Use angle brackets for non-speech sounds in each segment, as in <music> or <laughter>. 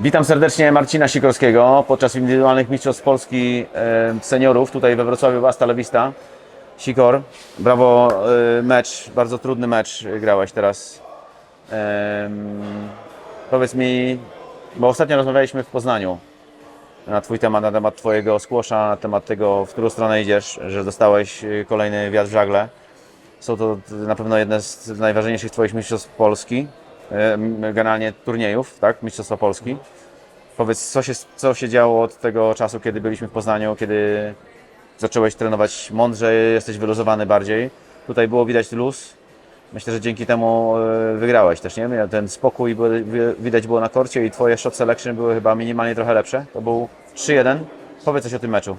Witam serdecznie Marcina Sikorskiego podczas indywidualnych mistrzostw Polski seniorów tutaj we Wrocławiu Basta Lewista. Sikor, brawo, mecz, bardzo trudny mecz grałeś teraz. Powiedz mi, bo ostatnio rozmawialiśmy w Poznaniu na Twój temat, na temat Twojego skłosza, na temat tego, w którą stronę idziesz, że dostałeś e, kolejny wiatr w żagle. Są to na pewno jedne z najważniejszych Twoich mistrzostw Polski, generalnie turniejów, tak? Mistrzostwa Polski. Powiedz, co się, co się działo od tego czasu, kiedy byliśmy w Poznaniu, kiedy zacząłeś trenować mądrzej, jesteś wyluzowany bardziej. Tutaj było widać luz. Myślę, że dzięki temu e, wygrałeś też, nie? Ten spokój widać było na korcie i Twoje shot selection były chyba minimalnie trochę lepsze. To był 3-1. Powiedz coś o tym meczu.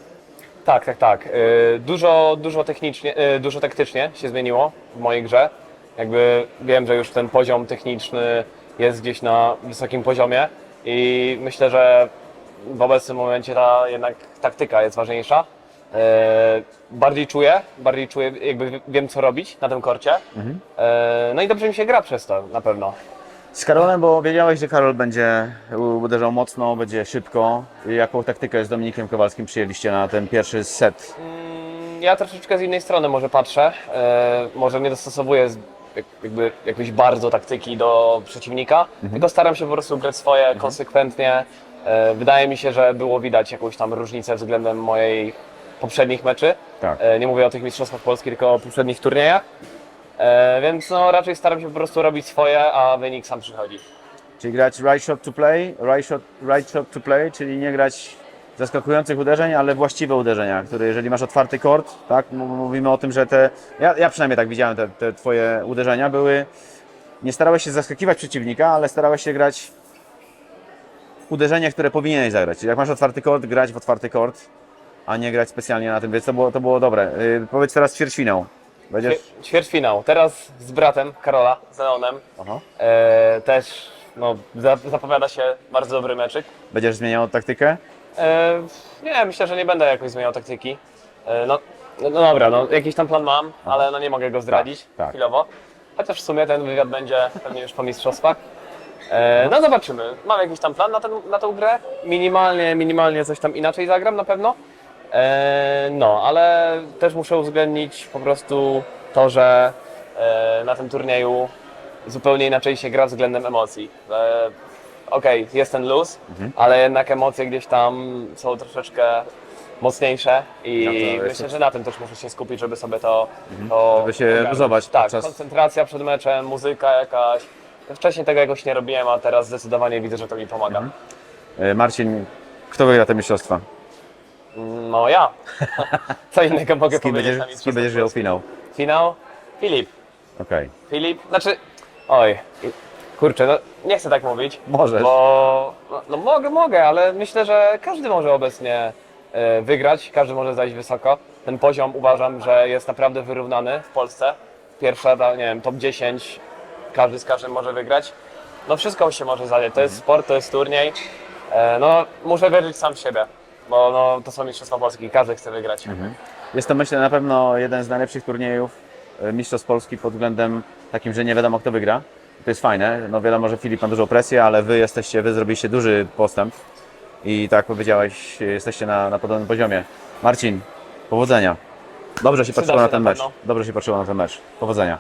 Tak, tak, tak. Y, Dużo, dużo technicznie, y, dużo taktycznie się zmieniło w mojej grze. Jakby wiem, że już ten poziom techniczny jest gdzieś na wysokim poziomie i myślę, że w obecnym momencie ta jednak taktyka jest ważniejsza. Y, Bardziej czuję, bardziej czuję, jakby wiem co robić na tym korcie. Y, No i dobrze mi się gra przez to, na pewno. Z Karolem, bo wiedziałeś, że Karol będzie uderzał mocno, będzie szybko. Jaką taktykę z Dominikiem Kowalskim przyjęliście na ten pierwszy set? Mm, Ja troszeczkę z innej strony może patrzę. E, może nie dostosowuję jakby jakoś bardzo taktyki do przeciwnika, tylko staram się po prostu grać swoje konsekwentnie. E, wydaje mi się, że było widać jakąś tam różnicę względem moich poprzednich meczy. Tak. E, nie mówię o tych mistrzostwach Polski, tylko o poprzednich turniejach. E, więc no, raczej staram się po prostu robić swoje, a wynik sam przychodzi. Czyli grać right shot to play, right shot, right shot to play, czyli nie grać zaskakujących uderzeń, ale właściwe uderzenia, które jeżeli masz otwarty kort, tak, mówimy o tym, że te, ja, ja przynajmniej tak widziałem te, te twoje uderzenia, były, nie starałeś się zaskakiwać przeciwnika, ale starałeś się grać uderzenia, które powinieneś zagrać. Czyli jak masz otwarty kort, grać w otwarty kort, a nie grać specjalnie na tym, więc to było, to było dobre. Yy, powiedz teraz ćwierćfinał. Będziesz... Ćwier- Ćwierćfinał. Teraz z bratem Karola, z Leonem. Aha. E, też no, za- zapowiada się bardzo dobry meczyk. Będziesz zmieniał taktykę? E, nie, myślę, że nie będę jakoś zmieniał taktyki. E, no, no, no dobra, no, jakiś tam plan mam, ale no, nie mogę go zdradzić Tak, tak. chwilowo. Chociaż w sumie ten wywiad będzie pewnie już po mistrzostwach. E, no zobaczymy. Mam jakiś tam plan na, ten, na tą grę. Minimalnie, minimalnie coś tam inaczej zagram na pewno. E, no, ale też muszę uwzględnić po prostu to, że e, na tym turnieju zupełnie inaczej się gra względem emocji. E, Okej, jest ten luz, Mhm. ale jednak emocje gdzieś tam są troszeczkę mocniejsze i No to jest- Mhm. myślę, że na tym też muszę się skupić, żeby sobie to, to Żeby się ogarnąć. luzować Tak, podczas- koncentracja przed meczem, muzyka jakaś. Wcześniej tego jakoś nie robiłem, a teraz zdecydowanie widzę, że to mi pomaga. Mhm. Yy, Marcin, kto wygra te mistrzostwa? No ja. <laughs> Co innego mogę Z kim powiedzieć będziesz, na z kim Mistrzostwach będziesz grał Polski? finał? Finał? Filip. Okej. Filip, znaczy, oj, kurczę, no nie chcę tak mówić. Możesz. Bo, no, no mogę, mogę, ale myślę, że każdy może obecnie e, wygrać, każdy może zajść wysoko. Ten poziom uważam, że jest naprawdę wyrównany w Polsce. Pierwsza, ta, nie wiem, top 10, każdy z każdym może wygrać. No wszystko się może zadziać, to jest sport, to jest turniej. E, no muszę wierzyć sam w siebie, bo no, to są Mistrzostwa Polski, każdy chce wygrać. Jest to myślę na pewno jeden z najlepszych turniejów e, Mistrzostw Polski pod względem takim, że nie wiadomo kto wygra. To jest fajne. No wiadomo, że Filip ma dużą presję, ale wy jesteście, wy zrobiliście duży postęp i tak jak powiedziałeś, jesteście na, na podobnym poziomie. Marcin, powodzenia. Dobrze się Przyda patrzyło się na ten na mecz. pewno. Dobrze się patrzyło na ten mecz. Powodzenia.